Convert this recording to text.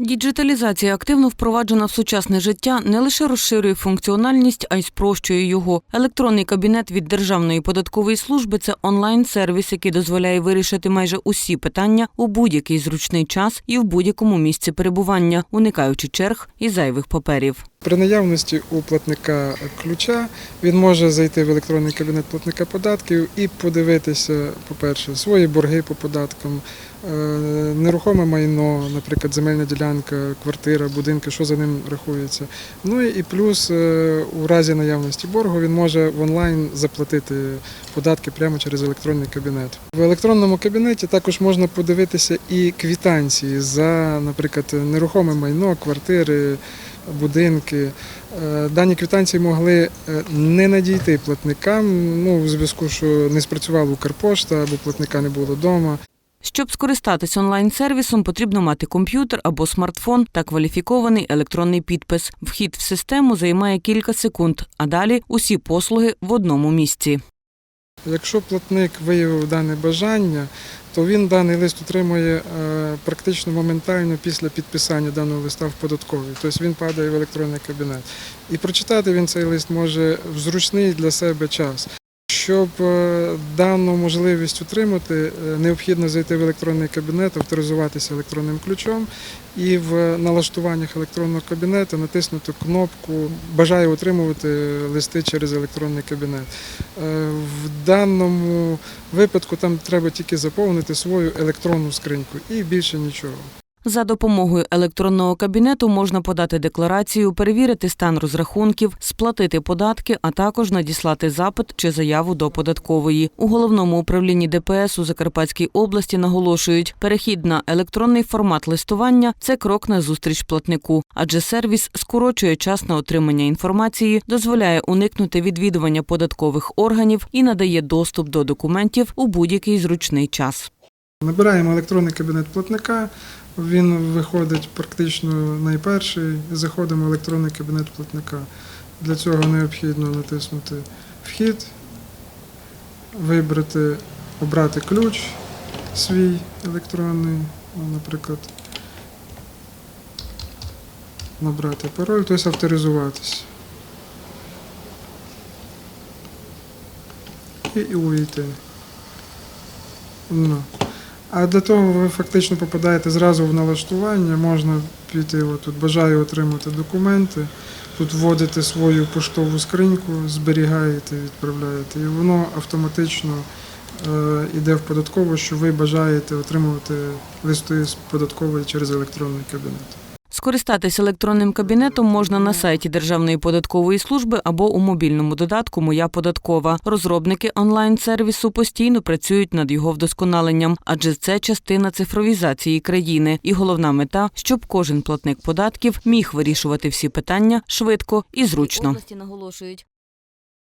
Діджиталізація активно впроваджена в сучасне життя не лише розширює функціональність, а й спрощує його. Електронний кабінет від Державної податкової служби це онлайн-сервіс, який дозволяє вирішити майже усі питання у будь-який зручний час і в будь-якому місці перебування, уникаючи черг і зайвих паперів. При наявності у платника ключа він може зайти в електронний кабінет платника податків і подивитися, по-перше, свої борги по податкам, е, нерухоме майно, наприклад, земельна ділянка, квартира, будинки, що за ним рахується. Ну і плюс е, у разі наявності боргу він може в онлайн заплатити податки прямо через електронний кабінет. В електронному кабінеті також можна подивитися і квітанції за, наприклад, нерухоме майно, квартири будинки. Е, Дані квитанції могли е, не надійти платникам, ну, в зв'язку, що не спрацювала Укрпошта або платника не було вдома. Щоб скористатись онлайн-сервісом, потрібно мати комп'ютер або смартфон та кваліфікований електронний підпис. Вхід в систему займає кілька секунд, а далі усі послуги в одному місці. Якщо платник виявив дане бажання, то він даний лист отримує е, практично моментально після підписання даного листа в податковій. Тобто він падає в електронний кабінет. І прочитати він цей лист може в зручний для себе час. Щоб е, дану можливість отримати, е, необхідно зайти в електронний кабінет, авторизуватися електронним ключом і в налаштуваннях електронного кабінету натиснути кнопку Бажаю отримувати листи через електронний кабінет. Е, В даному випадку там треба тільки заповнити свою електронну скриньку і більше нічого. За допомогою електронного кабінету можна подати декларацію, перевірити стан розрахунків, сплатити податки, а також надіслати запит чи заяву до податкової. У головному управлінні ДПС у Закарпатській області наголошують, перехід на електронний формат листування це крок на зустріч платнику, адже сервіс скорочує час на отримання інформації, дозволяє уникнути відвідування податкових органів і надає доступ до документів у будь-який зручний час. Набираємо електронний кабінет платника. Він виходить практично найперший. Заходимо в електронний кабінет платника. Для цього необхідно натиснути Вхід, вибрати, обрати ключ свій електронний, ну, наприклад, набрати пароль, тобто авторизуватись. І, увійти. А для того ви фактично попадаєте зразу в налаштування, можна піти отут, бажаю отримати документи, тут вводите свою поштову скриньку, зберігаєте, відправляєте, і воно автоматично е, йде в податкову, що ви бажаєте отримувати листи з податкової через електронний кабінет. Скористатись електронним кабінетом можна на сайті Державної податкової служби або у мобільному додатку Моя податкова. Розробники онлайн-сервісу постійно працюють над його вдосконаленням, адже це частина цифровізації країни. І головна мета, щоб кожен платник податків міг вирішувати всі питання швидко і зручно.